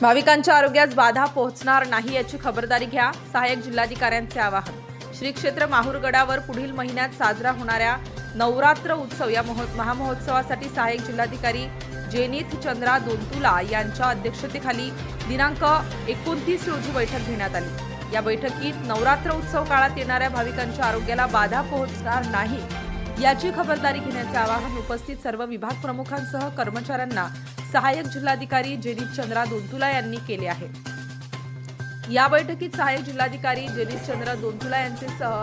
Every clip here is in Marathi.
भाविकांच्या आरोग्यास बाधा पोहोचणार नाही याची खबरदारी घ्या सहाय्यक जिल्हाधिकाऱ्यांचे आवाहन. श्री क्षेत्र माहूरगडावर पुढील महिन्यात साजरा होणाऱ्या नवरात्र उत्सव या महो महामहोत्सवासाठी सहाय्यक जिल्हाधिकारी जेनिथ चंद्रा दोंतुला यांच्या अध्यक्षतेखाली दिनांक एकोणतीस रोजी बैठक घेण्यात आली. या बैठकीत नवरात्र उत्सव काळात येणाऱ्या भाविकांच्या आरोग्याला बाधा पोहोचणार नाही याची खबरदारी घेण्याचे आवाहन उपस्थित सर्व विभाग प्रमुखांसह कर्मचाऱ्यांना सहाय्यक जिल्हाधिकारी जेनित चंद्रा दोंतुला यांनी केले आहे. या बैठकीत सहाय्यक जिल्हाधिकारी जेनित चंद्र दोंतुला यांचे सह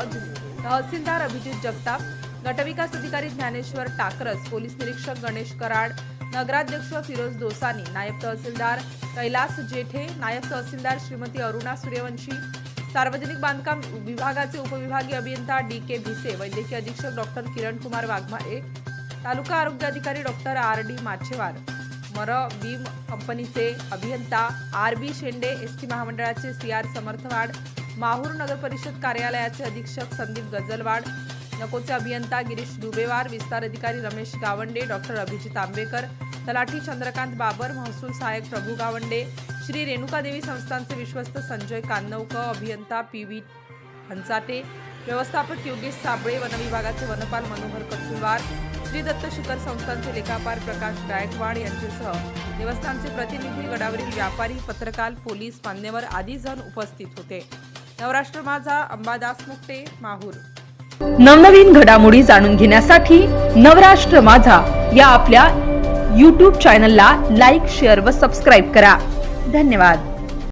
तहसीलदार अभिजित जगताप गटविकास अधिकारी ज्ञानेश्वर टाकरस पोलीस निरीक्षक गणेश कराड नगराध्यक्ष फिरोज दोसानी नायब तहसीलदार कैलास जेठे नायब तहसीलदार श्रीमती अरुणा सूर्यवंशी सार्वजनिक बांधकाम विभागाचे उपविभागीय अभियंता डी के भिसे वैद्यकीय अधीक्षक डॉक्टर किरण कुमार वाघमारे तालुका आरोग्य अधिकारी डॉक्टर आर डी माछेवार मर बीम कंपनीचे अभियंता R B Shende S T महामंडळाचे सी आर समर्थवाड माहूर नगर परिषद कार्यालयाचे अधीक्षक संदीप गजलवाड नकोचे अभियंता गिरीश दुबेवार विस्तार अधिकारी रमेश गावंडे डॉक्टर अभिजित आंबेकर तलाठी चंद्रकांत बाबर महसूल सहाय्यक प्रभू गावंडे श्री रेणुकादेवी संस्थांचे विश्वस्त संजय कान्नवकर अभियंता पी व्ही हंचाटे व्यवस्थापक योगेश साबळे वनविभागाचे वनपाल मनोहर कसुलवार श्री दत्त शिखर संस्थानचे लेखापाल प्रकाश गायकवाड यांच्यासह देवस्थानचे प्रतिनिधी गडावरील व्यापारी पत्रकार पोलीस मान्यवर आदी जण उपस्थित होते. नवराष्ट्र माझा अंबादास मुक्ते माहूर. नवनवीन घडामोडी जाणून घेण्यासाठी नवराष्ट्र माझा या आपल्या यूट्यूब चॅनलला लाईक शेअर व सबस्क्राईब करा. धन्यवाद.